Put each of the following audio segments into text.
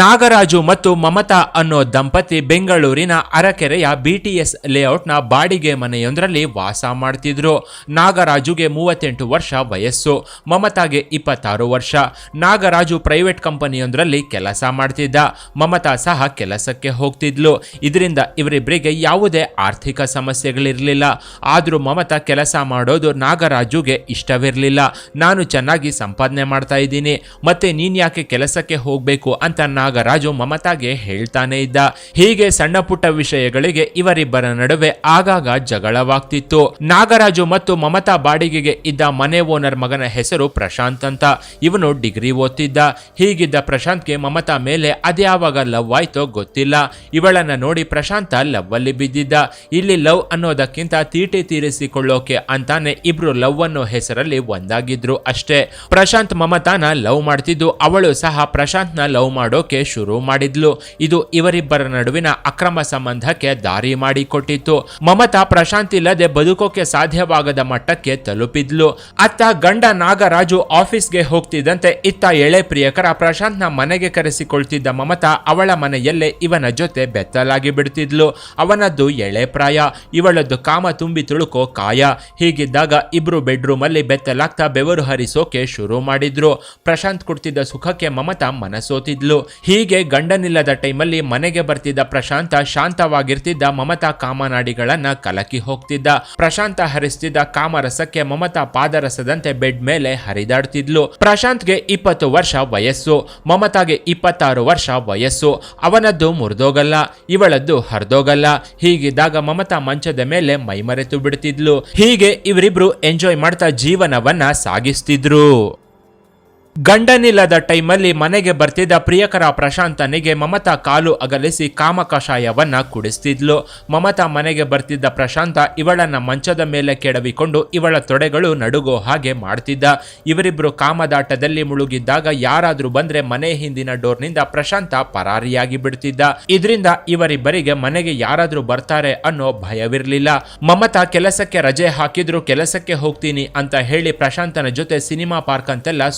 ನಾಗರಾಜು ಮತ್ತು ಮಮತಾ ಅನ್ನೋ ದಂಪತಿ ಬೆಂಗಳೂರಿನ ಅರಕೆರೆಯ ಬಿಟಿಎಸ್ ಲೇಔಟ್ನ ಬಾಡಿಗೆ ಮನೆಯೊಂದರಲ್ಲಿ ವಾಸ ಮಾಡ್ತಿದ್ರು. ನಾಗರಾಜುಗೆ ಮೂವತ್ತೆಂಟು ವರ್ಷ ವಯಸ್ಸು, ಮಮತಾಗೆ ಇಪ್ಪತ್ತಾರು ವರ್ಷ. ನಾಗರಾಜು ಪ್ರೈವೇಟ್ ಕಂಪನಿಯೊಂದರಲ್ಲಿ ಕೆಲಸ ಮಾಡ್ತಿದ್ದ. ಮಮತಾ ಸಹ ಕೆಲಸಕ್ಕೆ ಹೋಗ್ತಿದ್ಲು. ಇದರಿಂದ ಇವರಿಬ್ಬರಿಗೆ ಯಾವುದೇ ಆರ್ಥಿಕ ಸಮಸ್ಯೆಗಳಿರಲಿಲ್ಲ. ಆದರೂ ಮಮತಾ ಕೆಲಸ ಮಾಡೋದು ನಾಗರಾಜುಗೆ ಇಷ್ಟವಿರಲಿಲ್ಲ. ನಾನು ಚೆನ್ನಾಗಿ ಸಂಪಾದನೆ ಮಾಡ್ತಾ ಇದ್ದೀನಿ. ಮತ್ತೆ ನೀನ್ಯಾಕೆ ಕೆಲಸಕ್ಕೆ ಹೋಗಬೇಕು ಅಂತ ನಾಗರಾಜು ಮಮತಾಗೆ ಹೇಳ್ತಾನೆ ಇದ್ದ. ಹೀಗೆ ಸಣ್ಣ ಪುಟ್ಟ ವಿಷಯಗಳಿಗೆ ಇವರಿಬ್ಬರ ನಡುವೆ ಆಗಾಗ ಜಗಳವಾಗ್ತಿತ್ತು. ನಾಗರಾಜು ಮತ್ತು ಮಮತಾ ಬಾಡಿಗೆಗೆ ಇದ್ದ ಮನೆ ಓನರ್ ಮಗನ ಹೆಸರು ಪ್ರಶಾಂತ್ ಅಂತ. ಇವನು ಡಿಗ್ರಿ ಓದ್ತಿದ್ದ. ಹೀಗಿದ್ದ ಪ್ರಶಾಂತ್ಗೆ ಮಮತಾ ಮೇಲೆ ಅದ್ಯಾವಾಗ ಲವ್ ಆಯ್ತೋ ಗೊತ್ತಿಲ್ಲ. ಇವಳನ್ನ ನೋಡಿ ಪ್ರಶಾಂತ ಲವ್ ಅಲ್ಲಿ ಬಿದ್ದಿದ್ದ. ಇಲ್ಲಿ ಲವ್ ಅನ್ನೋದಕ್ಕಿಂತ ತೀಟಿ ತೀರಿಸಿಕೊಳ್ಳೋಕೆ ಅಂತಾನೆ ಇಬ್ರು ಲವ್ ಅನ್ನೋ ಹೆಸರಲ್ಲಿ ಒಂದಾಗಿದ್ರು ಅಷ್ಟೇ. ಪ್ರಶಾಂತ್ ಮಮತಾನ ಲವ್ ಮಾಡ್ತಿದ್ದು. ಅವಳು ಸಹ ಪ್ರಶಾಂತ್ನ ಲವ್ ಮಾಡೋಕೆ ಶುರು ಮಾಡಿದ್ಲು. ಇದು ಇವರಿಬ್ಬರ ನಡುವಿನ ಅಕ್ರಮ ಸಂಬಂಧಕ್ಕೆ ದಾರಿ ಮಾಡಿಕೊಟ್ಟಿತ್ತು. ಮಮತಾ ಪ್ರಶಾಂತ್ ಇಲ್ಲದೆ ಬದುಕೋಕೆ ಸಾಧ್ಯವಾಗದ ಮಟ್ಟಕ್ಕೆ ತಲುಪಿದ್ಲು. ಅತ್ತ ಗಂಡ ನಾಗರಾಜು ಆಫೀಸ್ಗೆ ಹೋಗ್ತಿದ್ದಂತೆ ಇತ್ತ ಎಳೆ ಪ್ರಿಯಕರ ಪ್ರಶಾಂತ್ನ ಮನೆಗೆ ಕರೆಸಿಕೊಳ್ತಿದ್ದ ಮಮತಾ ಅವಳ ಮನೆಯಲ್ಲೇ ಇವನ ಜೊತೆ ಬೆತ್ತಲಾಗಿ ಬಿಡ್ತಿದ್ಲು. ಅವನದ್ದು ಎಳೆ ಪ್ರಾಯ. ಇವಳದ್ದು ಕಾಮ ತುಂಬಿ ತುಳುಕೋ ಕಾಯ. ಹೀಗಿದ್ದಾಗ ಇಬ್ರು ಬೆಡ್ರೂಮ್ ಅಲ್ಲಿ ಬೆತ್ತಲಾಗ್ತಾ ಬೆವರು ಹರಿಸೋಕೆ ಶುರು ಮಾಡಿದ್ರು. ಪ್ರಶಾಂತ್ ಕೊಡ್ತಿದ್ದ ಸುಖಕ್ಕೆ ಮಮತಾ ಮನಸೋತಿದ್ಲು. ಹೀಗೆ ಗಂಡನಿಲ್ಲದ ಟೈಮಲ್ಲಿ ಮನೆಗೆ ಬರ್ತಿದ್ದ ಪ್ರಶಾಂತ ಶಾಂತವಾಗಿರ್ತಿದ್ದ ಮಮತಾ ಕಾಮನಾಡಿಗಳನ್ನ ಕಲಕಿ ಹೋಗ್ತಿದ್ದ. ಪ್ರಶಾಂತ ಹರಿಸ್ತಿದ್ದ ಕಾಮರಸಕ್ಕೆ ಮಮತಾ ಪಾದರಸದಂತೆ ಬೆಡ್ ಮೇಲೆ ಹರಿದಾಡ್ತಿದ್ಲು. ಪ್ರಶಾಂತ್ಗೆ ಇಪ್ಪತ್ತು ವರ್ಷ ವಯಸ್ಸು, ಮಮತಾಗೆ ಇಪ್ಪತ್ತಾರು ವರ್ಷ ವಯಸ್ಸು. ಅವನದ್ದು ಮುರಿದೋಗಲ್ಲ, ಇವಳದ್ದು ಹರಿದೋಗಲ್ಲ. ಹೀಗಿದ್ದಾಗ ಮಮತಾ ಮಂಚದ ಮೇಲೆ ಮೈಮರೆತು ಬಿಡ್ತಿದ್ಲು. ಹೀಗೆ ಇವರಿಬ್ರು ಎಂಜಾಯ್ ಮಾಡ್ತಾ ಜೀವನವನ್ನ ಸಾಗಿಸ್ತಿದ್ರು. ಗಂಡನಿಲ್ಲದ ಟೈಮಲ್ಲಿ ಮನೆಗೆ ಬರ್ತಿದ್ದ ಪ್ರಿಯಕರ ಪ್ರಶಾಂತನಿಗೆ ಮಮತಾ ಕಾಲು ಅಗಲಿಸಿ ಕಾಮಕಷಾಯವನ್ನ ಕುಡಿಸ್ತಿದ್ಲು. ಮಮತಾ ಮನೆಗೆ ಬರ್ತಿದ್ದ ಪ್ರಶಾಂತ ಇವಳನ್ನ ಮಂಚದ ಮೇಲೆ ಕೆಡವಿಕೊಂಡು ಇವಳ ತೊಡೆಗಳು ನಡುಗೋ ಹಾಗೆ ಮಾಡ್ತಿದ್ದ. ಇವರಿಬ್ರು ಕಾಮದಾಟದಲ್ಲಿ ಮುಳುಗಿದ್ದಾಗ ಯಾರಾದ್ರೂ ಬಂದ್ರೆ ಮನೆ ಹಿಂದಿನ ಡೋರ್ನಿಂದ ಪ್ರಶಾಂತ ಪರಾರಿಯಾಗಿ ಬಿಡ್ತಿದ್ದ. ಇದರಿಂದ ಇವರಿಬ್ಬರಿಗೆ ಮನೆಗೆ ಯಾರಾದ್ರೂ ಬರ್ತಾರೆ ಅನ್ನೋ ಭಯವಿರಲಿಲ್ಲ. ಮಮತಾ ಕೆಲಸಕ್ಕೆ ರಜೆ ಹಾಕಿದ್ರು, ಕೆಲಸಕ್ಕೆ ಹೋಗ್ತೀನಿ ಅಂತ ಹೇಳಿ ಪ್ರಶಾಂತನ ಜೊತೆ ಸಿನಿಮಾ ಪಾರ್ಕ್ ಅಂತೆಲ್ಲ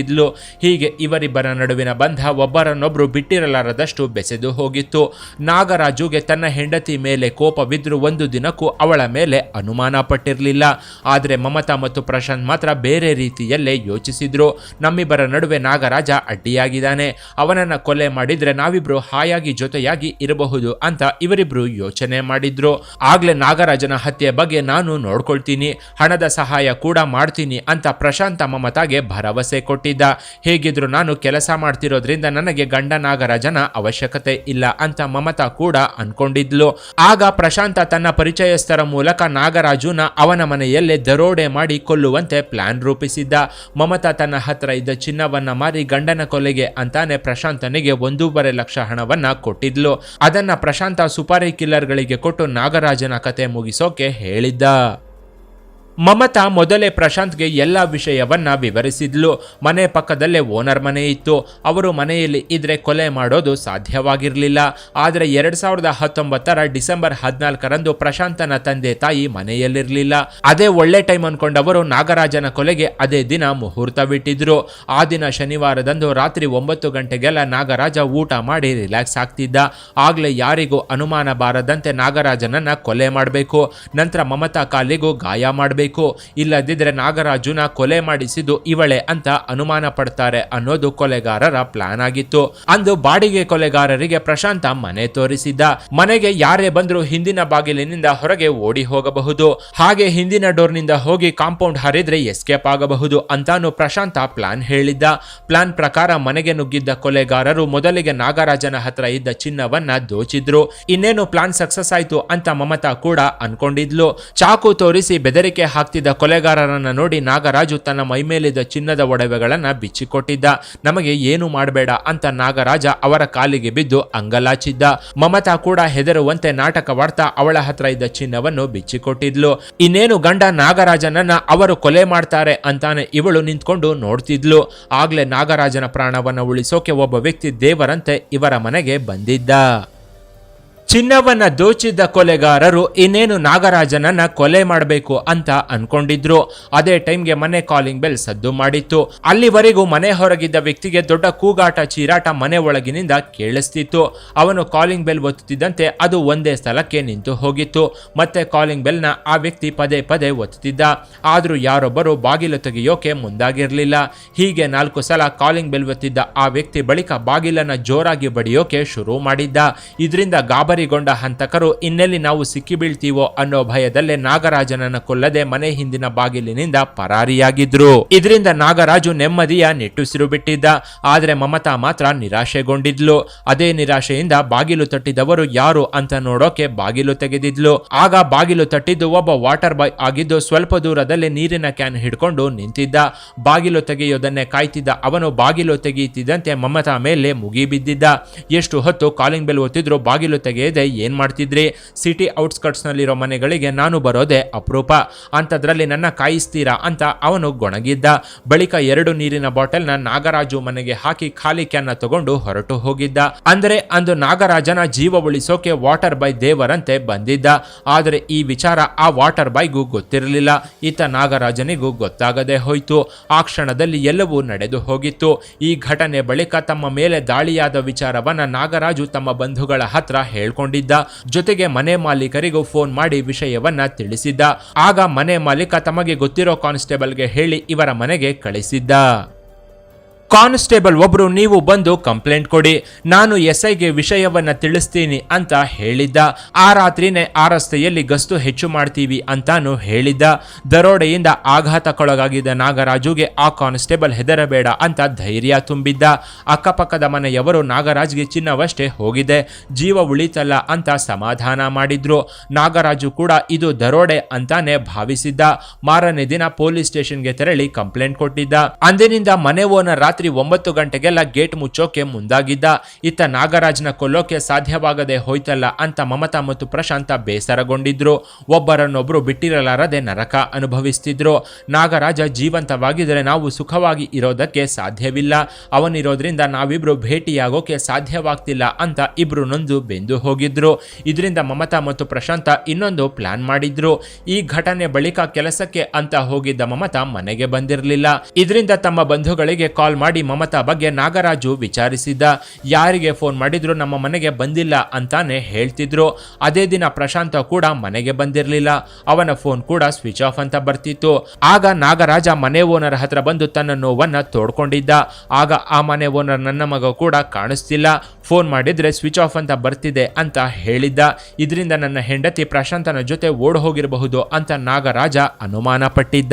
ಸುತ್ತಾಡ್ತಿದ್ಲು ಹೀಗೆ ಇವರಿಬ್ಬರ ನಡುವಿನ ಬಂಧ ಒಬ್ಬರನ್ನೊಬ್ಬರು ಬಿಟ್ಟಿರಲಾರದಷ್ಟು ಬೆಸೆದು ಹೋಗಿತ್ತು. ನಾಗರಾಜುಗೆ ತನ್ನ ಹೆಂಡತಿ ಮೇಲೆ ಕೋಪವಿದ್ರು ಒಂದು ದಿನಕ್ಕೂ ಅವಳ ಮೇಲೆ ಅನುಮಾನ ಪಟ್ಟಿರಲಿಲ್ಲ. ಆದರೆ ಮಮತಾ ಮತ್ತು ಪ್ರಶಾಂತ್ ಮಾತ್ರ ಬೇರೆ ರೀತಿಯಲ್ಲೇ ಯೋಚಿಸಿದ್ರು. ನಮ್ಮಿಬ್ಬರ ನಡುವೆ ನಾಗರಾಜ ಅಡ್ಡಿಯಾಗಿದ್ದಾನೆ. ಅವನನ್ನು ಕೊಲೆ ಮಾಡಿದ್ರೆ ನಾವಿಬ್ರು ಹಾಯಾಗಿ ಜೊತೆಯಾಗಿ ಇರಬಹುದು ಅಂತ ಇವರಿಬ್ರು ಯೋಚನೆ ಮಾಡಿದ್ರು. ಆಗ್ಲೇ ನಾಗರಾಜನ ಹತ್ಯೆ ಬಗ್ಗೆ ನಾನು ನೋಡ್ಕೊಳ್ತೀನಿ. ಹಣದ ಸಹಾಯ ಕೂಡ ಮಾಡ್ತೀನಿ ಅಂತ ಪ್ರಶಾಂತ ಮಮತಾಗೆ ಭರವಸೆ ಕೊಟ್ಟಿದ್ದ. ಹೇಗಿದ್ರು ನಾನು ಕೆಲಸ ಮಾಡ್ತಿರೋದ್ರಿಂದ ನನಗೆ ಗಂಡ ನಾಗರಾಜನ ಅವಶ್ಯಕತೆ ಇಲ್ಲ ಅಂತ ಮಮತಾ ಕೂಡ ಅನ್ಕೊಂಡಿದ್ಲು. ಆಗ ಪ್ರಶಾಂತ ತನ್ನ ಪರಿಚಯಸ್ಥರ ಮೂಲಕ ನಾಗರಾಜುನ ಅವನ ಮನೆಯಲ್ಲೇ ದರೋಡೆ ಮಾಡಿ ಕೊಲ್ಲುವಂತೆ ಪ್ಲಾನ್ ರೂಪಿಸಿದ್ದ. ಮಮತಾ ತನ್ನ ಹತ್ರ ಇದ್ದ ಚಿನ್ನವನ್ನ ಮಾರಿ ಗಂಡನ ಕೊಲೆಗೆ ಅಂತಾನೆ ಪ್ರಶಾಂತನಿಗೆ ಒಂದೂವರೆ ಲಕ್ಷ ಹಣವನ್ನ ಕೊಟ್ಟಿದ್ಲು. ಅದನ್ನ ಪ್ರಶಾಂತ ಸುಪಾರಿ ಕಿಲ್ಲರ್ಗಳಿಗೆ ಕೊಟ್ಟು ನಾಗರಾಜನ ಕತೆ ಮುಗಿಸೋಕೆ ಹೇಳಿದ್ದ. ಮಮತಾ ಮೊದಲೇ ಪ್ರಶಾಂತ್ಗೆ ಎಲ್ಲ ವಿಷಯವನ್ನ ವಿವರಿಸಿದ್ಲು. ಮನೆ ಪಕ್ಕದಲ್ಲೇ ಓನರ್ ಮನೆ ಇತ್ತು. ಅವರು ಮನೆಯಲ್ಲಿ ಇದ್ರೆ ಕೊಲೆ ಮಾಡೋದು ಸಾಧ್ಯವಾಗಿರಲಿಲ್ಲ. ಆದರೆ ಎರಡ್ ಸಾವಿರದ ಹತ್ತೊಂಬತ್ತರ ಡಿಸೆಂಬರ್ ಹದಿನಾಲ್ಕರಂದು ಪ್ರಶಾಂತನ ತಂದೆ ತಾಯಿ ಮನೆಯಲ್ಲಿರಲಿಲ್ಲ. ಅದೇ ಒಳ್ಳೆ ಟೈಮ್ ಅನ್ಕೊಂಡವರು ನಾಗರಾಜನ ಕೊಲೆಗೆ ಅದೇ ದಿನ ಮುಹೂರ್ತ ಬಿಟ್ಟಿದ್ರು. ಆ ದಿನ ಶನಿವಾರದಂದು ರಾತ್ರಿ ಒಂಬತ್ತು ಗಂಟೆಗೆಲ್ಲ ನಾಗರಾಜ ಊಟ ಮಾಡಿ ರಿಲ್ಯಾಕ್ಸ್ ಆಗ್ತಿದ್ದ. ಆಗ್ಲೇ ಯಾರಿಗೂ ಅನುಮಾನ ಬಾರದಂತೆ ನಾಗರಾಜನನ್ನ ಕೊಲೆ ಮಾಡಬೇಕು. ನಂತರ ಮಮತಾ ಕಾಲಿಗೂ ಗಾಯ ಮಾಡಬೇಕು. ಇಲ್ಲದಿದ್ರೆ ನಾಗರಾಜುನ ಕೊಲೆ ಮಾಡಿಸಿದ್ದು ಇವಳೆ ಅಂತ ಅನುಮಾನ ಪಡ್ತಾರೆ ಅನ್ನೋದು ಕೊಲೆಗಾರರ ಪ್ಲಾನ್ ಆಗಿತ್ತು. ಅಂದು ಬಾಡಿಗೆ ಕೊಲೆಗಾರರಿಗೆ ಪ್ರಶಾಂತ ಮನೆ ತೋರಿಸಿದ್ದ. ಮನೆಗೆ ಯಾರೇ ಬಂದರೂ ಹಿಂದಿನ ಬಾಗಿಲಿನಿಂದ ಹೊರಗೆ ಓಡಿ ಹೋಗಬಹುದು. ಹಾಗೆ ಹಿಂದಿನ ಡೋರ್ನಿಂದ ಹೋಗಿ ಕಾಂಪೌಂಡ್ ಹರಿದ್ರೆ ಎಸ್ಕೇಪ್ ಆಗಬಹುದು ಅಂತಾನು ಪ್ರಶಾಂತ ಪ್ಲಾನ್ ಹೇಳಿದ್ದ. ಪ್ಲಾನ್ ಪ್ರಕಾರ ಮನೆಗೆ ನುಗ್ಗಿದ್ದ ಕೊಲೆಗಾರರು ಮೊದಲಿಗೆ ನಾಗರಾಜನ ಹತ್ರ ಇದ್ದ ಚಿನ್ನವನ್ನ ದೋಚಿದ್ರು. ಇನ್ನೇನು ಪ್ಲಾನ್ ಸಕ್ಸಸ್ ಆಯ್ತು ಅಂತ ಮಮತಾ ಕೂಡ ಅನ್ಕೊಂಡಿದ್ಲು. ಚಾಕು ತೋರಿಸಿ ಬೆದರಿಕೆ ಹಾಕ್ತಿದ್ದ ಕೊಲೆಗಾರರನ್ನು ನೋಡಿ ನಾಗರಾಜು ತನ್ನ ಮೈಮೇಲಿದ್ದ ಚಿನ್ನದ ಒಡವೆಗಳನ್ನು ಬಿಚ್ಚಿಕೊಟ್ಟಿದ್ದ. ನಮಗೆ ಏನು ಮಾಡಬೇಡ ಅಂತ ನಾಗರಾಜ ಅವರ ಕಾಲಿಗೆ ಬಿದ್ದು ಅಂಗಲಾಚಿದ್ದ. ಮಮತಾ ಕೂಡ ಹೆದರುವಂತೆ ನಾಟಕವಾಡ್ತಾ ಅವಳ ಹತ್ರ ಇದ್ದ ಚಿನ್ನವನ್ನು ಬಿಚ್ಚಿಕೊಟ್ಟಿದ್ಲು. ಇನ್ನೇನು ಗಂಡ ನಾಗರಾಜನನ್ನ ಅವರು ಕೊಲೆ ಮಾಡ್ತಾರೆ ಅಂತಾನೆ ಇವಳು ನಿಂತ್ಕೊಂಡು ನೋಡ್ತಿದ್ಲು. ಆಗ್ಲೇ ನಾಗರಾಜನ ಪ್ರಾಣವನ್ನು ಉಳಿಸೋಕೆ ಒಬ್ಬ ವ್ಯಕ್ತಿ ದೇವರಂತೆ ಇವರ ಮನೆಗೆ ಬಂದಿದ್ದ. ಚಿನ್ನವನ್ನ ದೋಚಿದ್ದ ಕೊಲೆಗಾರರು ಇನ್ನೇನು ನಾಗರಾಜನನ್ನ ಕೊಲೆ ಮಾಡಬೇಕು ಅಂತ ಅನ್ಕೊಂಡಿದ್ರು. ಅದೇ ಟೈಮ್ಗೆ ಮನೆ ಕಾಲಿಂಗ್ ಬೆಲ್ ಸದ್ದು ಮಾಡಿತ್ತು. ಅಲ್ಲಿವರೆಗೂ ಮನೆ ಹೊರಗಿದ್ದ ವ್ಯಕ್ತಿಗೆ ದೊಡ್ಡ ಕೂಗಾಟ ಚೀರಾಟ ಮನೆ ಒಳಗಿನಿಂದ ಕೇಳಿಸ್ತಿತ್ತು. ಅವನು ಕಾಲಿಂಗ್ ಬೆಲ್ ಒತ್ತುತ್ತಿದ್ದಂತೆ ಅದು ಒಂದೇ ಸ್ಥಳಕ್ಕೆ ನಿಂತು ಹೋಗಿತ್ತು. ಮತ್ತೆ ಕಾಲಿಂಗ್ ಬೆಲ್ನ ಆ ವ್ಯಕ್ತಿ ಪದೇ ಪದೇ ಒತ್ತುತ್ತಿದ್ದ. ಆದರೂ ಯಾರೊಬ್ಬರು ಬಾಗಿಲು ತೆಗೆಯೋಕೆ ಮುಂದಾಗಿರಲಿಲ್ಲ. ಹೀಗೆ ನಾಲ್ಕು ಸಲ ಕಾಲಿಂಗ್ ಬೆಲ್ ಒತ್ತಿದ್ದ ಆ ವ್ಯಕ್ತಿ ಬಳಿಕ ಬಾಗಿಲನ್ನ ಜೋರಾಗಿ ಬಡಿಯೋಕೆ ಶುರು ಮಾಡಿದ್ದ. ಇದರಿಂದ ಗಾಬರಿಗೊಂಡ ಹಂತಕರು ಇನ್ನೆಲ್ಲಿ ನಾವು ಸಿಕ್ಕಿಬೀಳ್ತೀವೋ ಅನ್ನೋ ಭಯದಲ್ಲೇ ನಾಗರಾಜನನ್ನ ಕೊಲ್ಲದೆ ಮನೆ ಹಿಂದಿನ ಬಾಗಿಲಿನಿಂದ ಪರಾರಿಯಾಗಿದ್ರು. ಇದರಿಂದ ನಾಗರಾಜು ನೆಮ್ಮದಿಯ ನಿಟ್ಟುಸಿರು ಬಿಟ್ಟಿದ್ದ. ಆದ್ರೆ ಮಮತಾ ಮಾತ್ರ ನಿರಾಶೆಗೊಂಡಿದ್ಲು. ಅದೇ ನಿರಾಶೆಯಿಂದ ಬಾಗಿಲು ತಟ್ಟಿದವರು ಯಾರು ಅಂತ ನೋಡೋಕೆ ಬಾಗಿಲು ತೆಗೆದಿದ್ಲು. ಆಗ ಬಾಗಿಲು ತಟ್ಟಿದ್ದು ಒಬ್ಬ ವಾಟರ್ ಬಾಯ್ ಆಗಿದ್ದು ಸ್ವಲ್ಪ ದೂರದಲ್ಲಿ ನೀರಿನ ಕ್ಯಾನ್ ಹಿಡ್ಕೊಂಡು ನಿಂತಿದ್ದ. ಬಾಗಿಲು ತೆಗೆಯೋದನ್ನೇ ಕಾಯ್ತಿದ್ದ ಅವನು ಬಾಗಿಲು ತೆಗೆಯುತ್ತಿದ್ದಂತೆ ಮಮತಾ ಮೇಲೆ ಮುಗಿಬಿದ್ದಿದ್ದ. ಎಷ್ಟು ಹೊತ್ತು ಕಾಲಿಂಗ್ ಬೆಲ್ ಒತ್ತಿದ್ರು ಬಾಗಿಲು ತೆಗೆಯದೆ ಏನ್ ಮಾಡ್ತಿದ್ರಿ? ಸಿಟಿ ಔಟ್ಸ್ಕಟ್ಸ್ ನಲ್ಲಿರೋ ಮನೆಗಳಿಗೆ ನಾನು ಬರೋದೆ ಅಪರೂಪ. ಅಂಥದ್ರಲ್ಲಿ ನನ್ನ ಕಾಯಿಸ್ತೀರಾ? ಅಂತ ಅವನು ಗೊಣಗಿದ್ದ. ಬಳಿಕ ಎರಡು ನೀರಿನ ಬಾಟಲ್ನ ನಾಗರಾಜು ಮನೆಗೆ ಹಾಕಿ ಖಾಲಿ ಕ್ಯಾನ್ನ ತಗೊಂಡು ಹೊರಟು ಹೋಗಿದ್ದ. ಅಂದರೆ ಅಂದು ನಾಗರಾಜನ ಜೀವ ಉಳಿಸೋಕೆ ವಾಟರ್ ಬಾಯ್ ದೇವರಂತೆ ಬಂದಿದ್ದ. ಆದರೆ ಈ ವಿಚಾರ ಆ ವಾಟರ್ ಬಾಯ್ಗೂ ಗೊತ್ತಿರಲಿಲ್ಲ. ಈತ ನಾಗರಾಜನಿಗೂ ಗೊತ್ತಾಗದೆ ಹೋಯ್ತು. ಆ ಕ್ಷಣದಲ್ಲಿ ಎಲ್ಲವೂ ನಡೆದು ಹೋಗಿತ್ತು. ಈ ಘಟನೆ ಬಳಿಕ ತಮ್ಮ ಮೇಲೆ ದಾಳಿಯಾದ ವಿಚಾರವನ್ನ ನಾಗರಾಜು ತಮ್ಮ ಬಂಧುಗಳ ಹತ್ರ ಹೇಳ್ಕೊಂಡಿದ್ದ ಜೊತೆಗೆ ಮನೆ ಮಾಲೀಕರಿಗೂ ಫೋನ್ ಮಾಡಿ ವಿಷಯವನ್ನ ತಿಳಿಸಿದ್ದ. ಆಗ ಮನೆ ಮಾಲೀಕ ತಮಗೆ ಗೊತ್ತಿರೋ ಕಾನ್ಸ್ಟೇಬಲ್ಗೆ ಹೇಳಿ ಇವರ ಮನೆಗೆ ಕಳಿಸಿದ್ದ. ಕಾನ್ಸ್ಟೇಬಲ್ ಒಬ್ರು, ನೀವು ಬಂದು ಕಂಪ್ಲೇಂಟ್ ಕೊಡಿ, ನಾನು ಎಸ್ ಐಗೆ ವಿಷಯವನ್ನ ತಿಳಿಸ್ತೀನಿ ಅಂತ ಹೇಳಿದ್ದ. ಆ ರಾತ್ರಿನೇ ಆ ರಸ್ತೆಯಲ್ಲಿ ಗಸ್ತು ಹೆಚ್ಚು ಮಾಡ್ತೀವಿ ಅಂತಾನು ಹೇಳಿದ್ದ. ದರೋಡೆಯಿಂದ ಆಘಾತಕ್ಕೊಳಗಾಗಿದ್ದ ನಾಗರಾಜುಗೆ ಆ ಕಾನ್ಸ್ಟೇಬಲ್ ಹೆದರಬೇಡ ಅಂತ ಧೈರ್ಯ ತುಂಬಿದ್ದ. ಅಕ್ಕಪಕ್ಕದ ಮನೆಯವರು ನಾಗರಾಜ್ಗೆ ಚಿನ್ನವಷ್ಟೇ ಹೋಗಿದೆ. ಜೀವ ಉಳಿತಲ್ಲ ಅಂತ ಸಮಾಧಾನ ಮಾಡಿದ್ರು. ನಾಗರಾಜು ಕೂಡ ಇದು ದರೋಡೆ ಅಂತಾನೆ ಭಾವಿಸಿದ್ದ. ಮಾರನೇ ದಿನ ಪೊಲೀಸ್ ಸ್ಟೇಷನ್ಗೆ ತೆರಳಿ ಕಂಪ್ಲೇಂಟ್ ಕೊಟ್ಟಿದ್ದ. ಅಂದಿನಿಂದ ಮನೆ ಓನರ್ ರಾತ್ರಿ ಒಂಬತ್ತು ಗಂಟೆಗೆಲ್ಲ ಗೇಟ್ ಮುಚ್ಚೋಕೆ ಮುಂದಾಗಿದ್ದ. ಇತ್ತ ನಾಗರಾಜ್ನ ಕೊಲ್ಲೋಕೆ ಸಾಧ್ಯವಾಗದೆ ಹೋಯ್ತಲ್ಲ ಅಂತ ಮಮತಾ ಮತ್ತು ಪ್ರಶಾಂತ ಬೇಸರಗೊಂಡಿದ್ರು. ಒಬ್ಬರನ್ನೊಬ್ರು ಬಿಟ್ಟಿರಲಾರದೆ ನರಕ ಅನುಭವಿಸ್ತಿದ್ರು. ನಾಗರಾಜ ಜೀವಂತವಾಗಿದ್ರೆ ನಾವು ಸುಖವಾಗಿ ಇರೋದಕ್ಕೆ ಸಾಧ್ಯವಿಲ್ಲ. ಅವನಿರೋದ್ರಿಂದ ನಾವಿಬ್ರು ಭೇಟಿಯಾಗೋಕೆ ಸಾಧ್ಯವಾಗ್ತಿಲ್ಲ ಅಂತ ಇಬ್ರು ನೊಂದು ಬೆಂದು ಹೋಗಿದ್ರು. ಇದರಿಂದ ಮಮತಾ ಮತ್ತು ಪ್ರಶಾಂತ ಇನ್ನೊಂದು ಪ್ಲಾನ್ ಮಾಡಿದ್ರು. ಈ ಘಟನೆ ಬಳಿಕ ಕೆಲಸಕ್ಕೆ ಅಂತ ಹೋಗಿದ್ದ ಮಮತಾ ಮನೆಗೆ ಬಂದಿರಲಿಲ್ಲ. ಇದರಿಂದ ತಮ್ಮ ಬಂಧುಗಳಿಗೆ ಕಾಲ್ ಮಾಡಿ ಮಮತಾ ಬಗ್ಗೆ ನಾಗರಾಜು ವಿಚಾರಿಸಿದ್ದ. ಯಾರಿಗೆ ಫೋನ್ ಮಾಡಿದ್ರು ನಮ್ಮ ಮನೆಗೆ ಬಂದಿಲ್ಲ ಅಂತಾನೆ ಹೇಳ್ತಿದ್ರು. ಅದೇ ದಿನ ಪ್ರಶಾಂತ ಕೂಡ ಮನೆಗೆ ಬಂದಿರಲಿಲ್ಲ. ಅವನ ಫೋನ್ ಕೂಡ ಸ್ವಿಚ್ ಆಫ್ ಅಂತ ಬರ್ತಿತ್ತು. ಆಗ ನಾಗರಾಜ ಮನೆ ಓನರ್ ಹತ್ರ ಬಂದು ತನ್ನ ನೋವನ್ನ ತೋಡ್ಕೊಂಡಿದ್ದ. ಆಗ ಆ ಮನೆ ಓನರ್ ನನ್ನ ಮಗ ಕೂಡ ಕಾಣಿಸ್ತಿಲ್ಲ. ಫೋನ್ ಮಾಡಿದ್ರೆ ಸ್ವಿಚ್ ಆಫ್ ಅಂತ ಬರ್ತಿದೆ ಅಂತ ಹೇಳಿದ್ದ. ಇದರಿಂದ ನನ್ನ ಹೆಂಡತಿ ಪ್ರಶಾಂತನ ಜೊತೆ ಓಡ್ ಹೋಗಿರಬಹುದು ಅಂತ ನಾಗರಾಜ ಅನುಮಾನ ಪಟ್ಟಿದ್ದ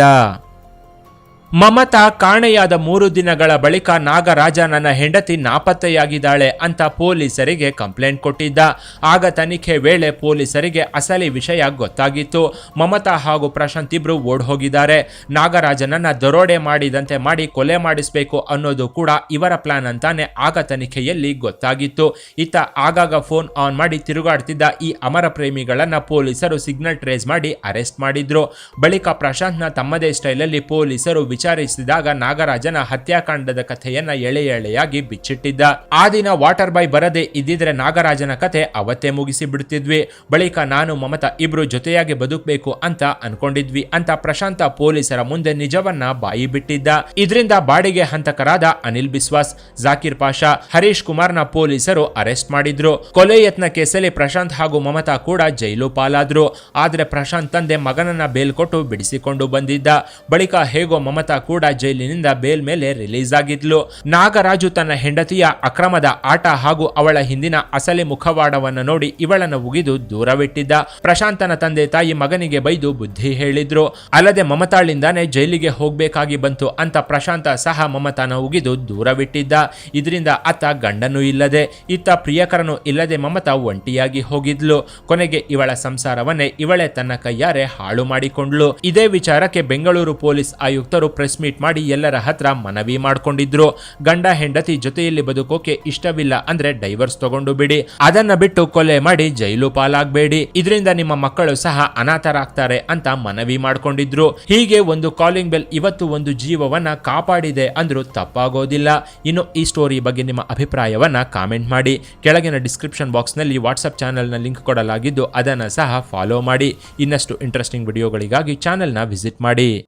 ಮಮತಾ ಕಾಣೆಯಾದ ಮೂರು ದಿನಗಳ ಬಳಿಕ ನಾಗರಾಜ ನನ್ನ ಹೆಂಡತಿ ನಾಪತ್ತೆಯಾಗಿದ್ದಾಳೆ ಅಂತ ಪೊಲೀಸರಿಗೆ ಕಂಪ್ಲೇಂಟ್ ಕೊಟ್ಟಿದ್ದ. ಆಗ ತನಿಖೆ ವೇಳೆ ಪೊಲೀಸರಿಗೆ ಅಸಲಿ ವಿಷಯ ಗೊತ್ತಾಗಿತ್ತು. ಮಮತಾ ಹಾಗೂ ಪ್ರಶಾಂತ್ ಇಬ್ರು ಓಡ್ ಹೋಗಿದ್ದಾರೆ ನಾಗರಾಜನನ್ನ ದರೋಡೆ ಮಾಡಿದಂತೆ ಮಾಡಿ ಕೊಲೆ ಮಾಡಿಸಬೇಕು ಅನ್ನೋದು ಕೂಡ ಇವರ ಪ್ಲಾನ್ ಅಂತಾನೆ ಆಗ ತನಿಖೆಯಲ್ಲಿ ಗೊತ್ತಾಗಿತ್ತು. ಇತ್ತ ಆಗಾಗ ಫೋನ್ ಆನ್ ಮಾಡಿ ತಿರುಗಾಡ್ತಿದ್ದ ಈ ಅಮರ ಪ್ರೇಮಿಗಳನ್ನ ಪೊಲೀಸರು ಸಿಗ್ನಲ್ ಟ್ರೇಸ್ ಮಾಡಿ ಅರೆಸ್ಟ್ ಮಾಡಿದ್ರು. ಬಳಿಕ ಪ್ರಶಾಂತ್ನ ತಮ್ಮದೇ ಸ್ಟೈಲಲ್ಲಿ ಪೊಲೀಸರು ವಿಚಾರಿಸಿದಾಗ ನಾಗರಾಜನ ಹತ್ಯಾಕಾಂಡದ ಕಥೆಯನ್ನ ಎಳೆ ಎಳೆಯಾಗಿ ಬಿಚ್ಚಿಟ್ಟಿದ್ದ. ಆ ದಿನ ವಾಟರ್ ಬಾಯ್ ಬರದೆ ಇದ್ದಿದ್ರೆ ನಾಗರಾಜನ ಕಥೆ ಅವತ್ತೇ ಮುಗಿಸಿ ಬಿಡ್ತಿದ್ವಿ. ಬಳಿಕ ನಾನು, ಮಮತಾ ಇಬ್ರು ಜೊತೆಯಾಗಿ ಬದುಕಬೇಕು ಅಂತ ಅನ್ಕೊಂಡಿದ್ವಿ ಅಂತ ಪ್ರಶಾಂತ ಪೊಲೀಸರ ಮುಂದೆ ನಿಜವನ್ನ ಬಾಯಿ ಬಿಟ್ಟಿದ್ದ. ಇದರಿಂದ ಬಾಡಿಗೆ ಹಂತಕರಾದ ಅನಿಲ್ ಬಿಸ್ವಾಸ್, ಜಾಕಿರ್ ಪಾಷಾ, ಹರೀಶ್ ಕುಮಾರ್ನ ಪೊಲೀಸರು ಅರೆಸ್ಟ್ ಮಾಡಿದ್ರು. ಕೊಲೆ ಯತ್ನ ಕೇಸಲ್ಲಿ ಪ್ರಶಾಂತ್ ಹಾಗೂ ಮಮತಾ ಕೂಡ ಜೈಲು ಪಾಲಾದ್ರು. ಆದ್ರೆ ಪ್ರಶಾಂತ್ ತಂದೆ ಮಗನನ್ನ ಬೇಲ್ ಕೊಟ್ಟು ಬಿಡಿಸಿಕೊಂಡು ಬಂದಿದ್ದ. ಬಳಿಕ ಹೇಗೋ ಮಮತಾ ಕೂಡ ಜೈಲಿನಿಂದ ಬೇಲ್ ಮೇಲೆ ರಿಲೀಸ್ ಆಗಿದ್ಲು. ನಾಗರಾಜು ತನ್ನ ಹೆಂಡತಿಯ ಅಕ್ರಮದ ಆಟ ಹಾಗೂ ಅವಳ ಹಿಂದಿನ ಅಸಲಿ ಮುಖವಾಡವನ್ನು ನೋಡಿ ಇವಳನ್ನು ಉಗಿದು ದೂರವಿಟ್ಟಿದ್ದ. ಪ್ರಶಾಂತನ ತಂದೆ ತಾಯಿ ಮಗನಿಗೆ ಬೈದು ಬುದ್ಧಿ ಹೇಳಿದ್ರು. ಅಲ್ಲದೆ ಮಮತಾಳಿಂದಾನೆ ಜೈಲಿಗೆ ಹೋಗ್ಬೇಕಾಗಿ ಬಂತು ಅಂತ ಪ್ರಶಾಂತ ಸಹ ಮಮತಾನ ಉಗಿದು ದೂರವಿಟ್ಟಿದ್ದ. ಇದರಿಂದ ಅತ್ತ ಗಂಡನೂ ಇಲ್ಲದೆ, ಇತ್ತ ಪ್ರಿಯಕರನು ಇಲ್ಲದೆ ಮಮತಾ ಒಂಟಿಯಾಗಿ ಹೋಗಿದ್ಲು. ಕೊನೆಗೆ ಇವಳ ಸಂಸಾರವನ್ನೇ ಇವಳೇ ತನ್ನ ಕೈಯಾರೆ ಹಾಳು ಮಾಡಿಕೊಂಡ್ಲು ಇದೇ ವಿಚಾರಕ್ಕೆ ಬೆಂಗಳೂರು ಪೊಲೀಸ್ ಆಯುಕ್ತರು ಪ್ರೆಸ್ ಮೀಟ್ ಮಾಡಿ ಎಲ್ಲರ ಹತ್ರ ಮನವಿ ಮಾಡಿಕೊಂಡಿದ್ರು. ಗಂಡ ಹೆಂಡತಿ ಜೊತೆಯಲ್ಲಿ ಬದುಕೋಕೆ ಇಷ್ಟವಿಲ್ಲ ಅಂದ್ರೆ ಡೈವರ್ಸ್ ತಗೊಂಡು ಬಿಡಿ. ಅದನ್ನ ಬಿಟ್ಟು ಕೊಲೆ ಮಾಡಿ ಜೈಲು ಪಾಲಾಗಬೇಡಿ. ಇದರಿಂದ ನಿಮ್ಮ ಮಕ್ಕಳು ಸಹ ಅನಾಥರಾಗ್ತಾರೆ ಅಂತ ಮನವಿ ಮಾಡ್ಕೊಂಡಿದ್ರು. ಹೀಗೆ ಒಂದು ಕಾಲಿಂಗ್ ಬೆಲ್ ಇವತ್ತು ಒಂದು ಜೀವವನ್ನ ಕಾಪಾಡಿದೆ ಅಂದ್ರೂ ತಪ್ಪಾಗೋದಿಲ್ಲ. ಇನ್ನು ಈ ಸ್ಟೋರಿ ಬಗ್ಗೆ ನಿಮ್ಮ ಅಭಿಪ್ರಾಯವನ್ನ ಕಾಮೆಂಟ್ ಮಾಡಿ. ಕೆಳಗಿನ ಡಿಸ್ಕ್ರಿಪ್ಷನ್ ಬಾಕ್ಸ್ನಲ್ಲಿ ವಾಟ್ಸಪ್ ಚಾನಲ್ನ ಲಿಂಕ್ ಕೊಡಲಾಗಿದ್ದು ಅದನ್ನು ಸಹ ಫಾಲೋ ಮಾಡಿ. ಇನ್ನಷ್ಟು ಇಂಟ್ರೆಸ್ಟಿಂಗ್ ವಿಡಿಯೋಗಳಿಗಾಗಿ ಚಾನೆಲ್ನ ವಿಸಿಟ್ ಮಾಡಿ.